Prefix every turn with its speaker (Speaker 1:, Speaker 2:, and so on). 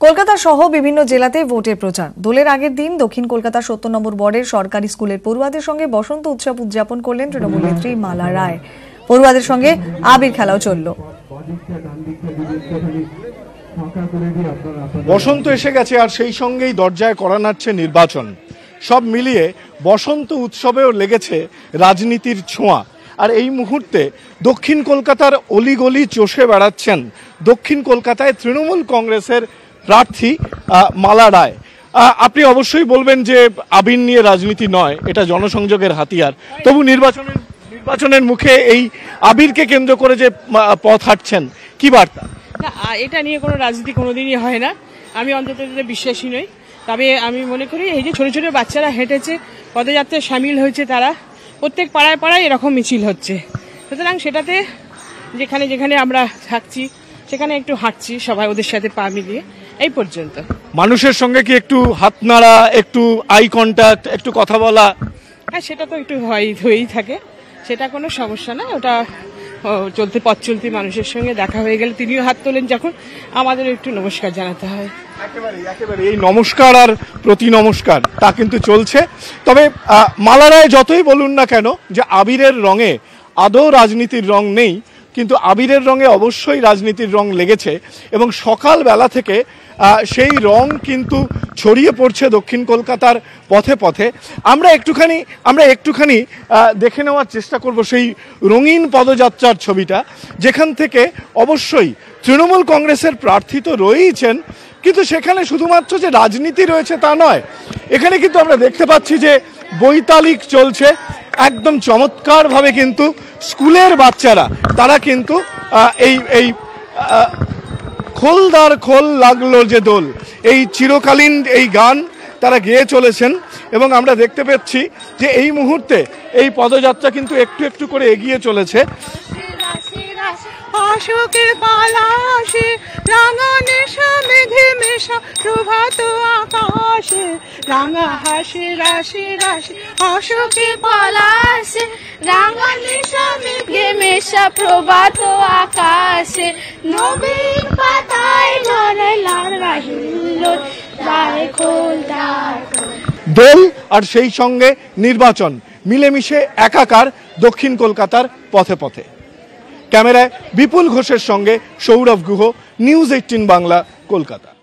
Speaker 1: কলকাতা সহ বিভিন্ন জেলাতে ভোটের প্রচার। দোলের আগের দিন দক্ষিণ কলকাতা সত্তর নম্বর ওয়ার্ডের সরকারি স্কুলের পড়ুয়াদের সঙ্গে বসন্ত উৎসব উদযাপন করলেন তৃণমূল নেত্রী মালা রায়। পড়ুয়াদের সঙ্গে আবির খেলাও চলল।
Speaker 2: বসন্ত এসে গেছে আর সেই সঙ্গেই দরজায় করা নাড়ছে নির্বাচন। সব মিলিয়ে বসন্ত উৎসবেও লেগেছে রাজনীতির ছোঁয়া। আর এই মুহূর্তে দক্ষিণ কলকাতার অলিগলি চষে বেড়াচ্ছেন দক্ষিণ কলকাতায় তৃণমূল কংগ্রেসের প্রার্থী মালা রায়। আপনি অবশ্যই বলবেন যে আবির নিয়ে রাজনীতি নয়, এটা জনসংযোগের হাতিয়ার। তবু নির্বাচনের নির্বাচনের মুখে এই আবিরকে কেন্দ্র করে যে পথ হাঁটছেন, কি বার্তা?
Speaker 3: এটা নিয়ে কোনো রাজনীতি কোনোদিনই হয় না। আমি অন্তত বিশ্বাসী নই। তবে আমি মনে করি, এই যে ছোট ছোট বাচ্চারা হেঁটেছে, পদযাত্রায় সামিল হয়েছে তারা, প্রত্যেক পাড়ায় পাড়ায় এরকম মিছিল হচ্ছে। সুতরাং সেটাতে যেখানে যেখানে আমরা থাকছি সেখানে একটু হাঁটছি সবাই ওদের সাথে পা মিলিয়ে। এই পর্যন্ত।
Speaker 2: মানুষের সঙ্গে কি একটু হাত নাড়া একটু আই কন্ট্যাক্ট একটু কথা বলা?
Speaker 3: হ্যাঁ সেটা তো একটু হয় হয়েই থাকে। সেটা কোনো সমস্যা না ওটা চলতে পথ চলতি মানুষের সঙ্গে দেখা হয়ে গেলে তিনিও হাত তোলেন যখন আমাদেরও একটু নমস্কার জানাতে হয়।
Speaker 2: একেবারে একেবারে এই নমস্কার আর প্রতি নমস্কার তা কিন্তু চলছে। তবে মালারায় যতই বলুন না কেন যে আবিরের রঙে আদৌ রাজনীতির রং নেই কিন্তু আবিরের রঙে অবশ্যই রাজনীতির রং লেগেছে এবং সকালবেলা থেকে সেই রং কিন্তু ছড়িয়ে পড়ছে দক্ষিণ কলকাতার পথে পথে। আমরা একটুখানি আমরা একটুখানি দেখে নেওয়ার চেষ্টা করব সেই রঙিন পদযাত্রার ছবিটা, যেখান থেকে অবশ্যই তৃণমূল কংগ্রেসের প্রার্থী তো রয়েইছেন, কিন্তু সেখানে শুধুমাত্র যে রাজনীতি রয়েছে তা নয়, এখানে কিন্তু আমরা দেখতে পাচ্ছি যে বৈতালিক চলছে, একদম চমৎকারভাবে কিন্তু স্কুলের বাচ্চারা তারা কিন্তু এই এই খোলদার খোল লাগল যে দোল। এই চিরকালীন এই গান তারা গেয়ে চলেছেন এবং আমরা দেখতে পাচ্ছি যে এই মুহূর্তে এই পদযাত্রা কিন্তু একটু একটু করে এগিয়ে চলেছে।
Speaker 3: অশোকের আসে রাঙা নেশা মেঘে আকাশে, রাঙা হাসি, রাশি রাশি অশোকের
Speaker 4: পলাশে রাঙালি মেঘে মেশা প্রভাত আকাশে। নবীন পাতায় রাহিল দ্বার খোল দ্বার খোল।
Speaker 2: দোল আর সেই সঙ্গে নির্বাচন, মিলেমিশে একাকার দক্ষিণ কলকাতার পথে পথে। ক্যামেরায় বিপুল ঘোষের সঙ্গে সৌরভ গুহ, নিউজ এইটিন বাংলা, কলকাতা।